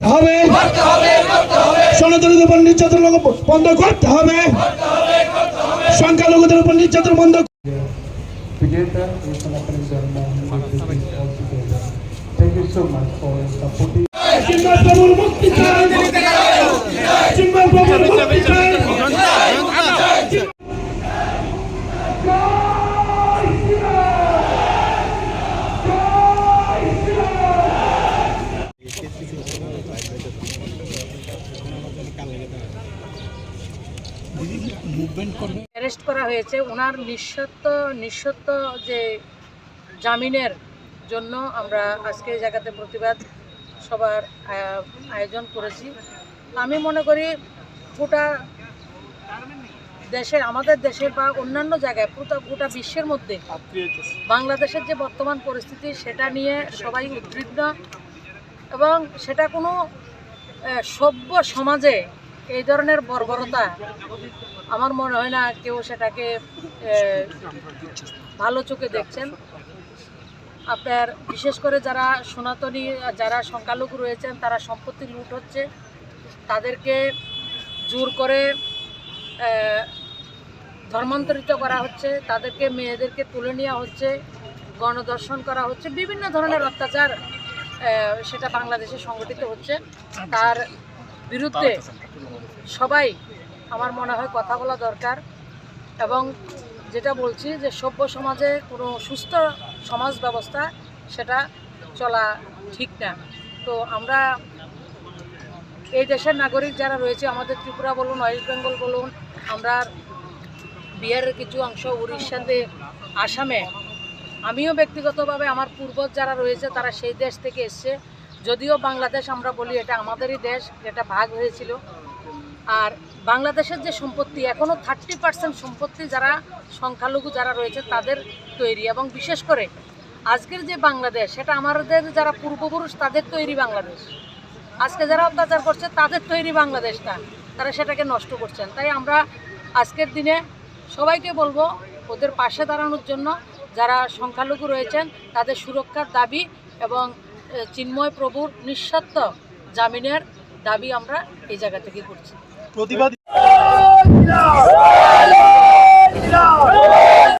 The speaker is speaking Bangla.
হবে। সনাতনীদের উপর নির্যাতন বন্ধ করতে হবে। সংখ্যালঘুদের উপর নির্যাতন বন্ধ together with অ্যারেস্ট করা হয়েছে। ওনার নিঃসত্ব নিঃসত্ব যে জামিনের জন্য আমরা আজকে এই জায়গাতে প্রতিবাদ সবার আয়োজন করেছি। আমি মনে করি গোটা দেশের, আমাদের দেশের বা অন্যান্য জায়গায় গোটা গোটা বিশ্বের মধ্যে বাংলাদেশের যে বর্তমান পরিস্থিতি, সেটা নিয়ে সবাই উদ্বিগ্ন এবং সেটা কোনো সভ্য সমাজে এই ধরনের বর্বরতা আমার মনে হয় না কেউ সেটাকে ভালো চোখে দেখছেন। আপনার বিশেষ করে যারা সনাতনী, যারা সংখ্যালঘু রয়েছেন, তারা সম্পত্তি লুট হচ্ছে। তাদেরকে জোর করে ধর্মান্তরিত করা হচ্ছে। তাদেরকে, মেয়েদেরকে তুলে নেওয়া হচ্ছে। গণদর্শন করা হচ্ছে। বিভিন্ন ধরনের অত্যাচার সেটা বাংলাদেশে সংগঠিত হচ্ছে। তার বিরুদ্ধে সবাই আমার মনে হয় কথা বলা দরকার এবং যেটা বলছি যে সভ্য সমাজে কোনো সুস্থ সমাজ ব্যবস্থা সেটা চলা ঠিক না। তো আমরা এই দেশের নাগরিক যারা রয়েছে, আমাদের ত্রিপুরা বলুন, ওয়েস্ট বেঙ্গল বলুন, আমরা বিহারের কিছু অংশ উড়িষ্যাতে আসামে, আমিও ব্যক্তিগতভাবে আমার পূর্বজ যারা রয়েছে, তারা সেই দেশ থেকে এসছে। যদিও বাংলাদেশ আমরা বলি এটা আমাদেরই দেশ যেটা ভাগ হয়েছিল। আর বাংলাদেশের যে সম্পত্তি এখনও থার্টি পার্সেন্ট সম্পত্তি যারা সংখ্যালঘু যারা রয়েছে তাদের তৈরি এবং বিশেষ করে আজকের যে বাংলাদেশ, সেটা আমাদের যারা পূর্বপুরুষ তাদের তৈরি বাংলাদেশ। আজকে যারা অত্যাচার করছে তাদের তৈরি বাংলাদেশটা, তারা সেটাকে নষ্ট করছেন। তাই আমরা আজকের দিনে সবাইকে বলব, ওদের পাশে দাঁড়ানোর জন্য যারা সংখ্যালঘু রয়েছেন, তাদের সুরক্ষার দাবি এবং চিন্ময় প্রভুর নিঃস্বার্থ জামিনের দাবি আমরা এই জায়গা থেকে করছি। প্রতিবাদ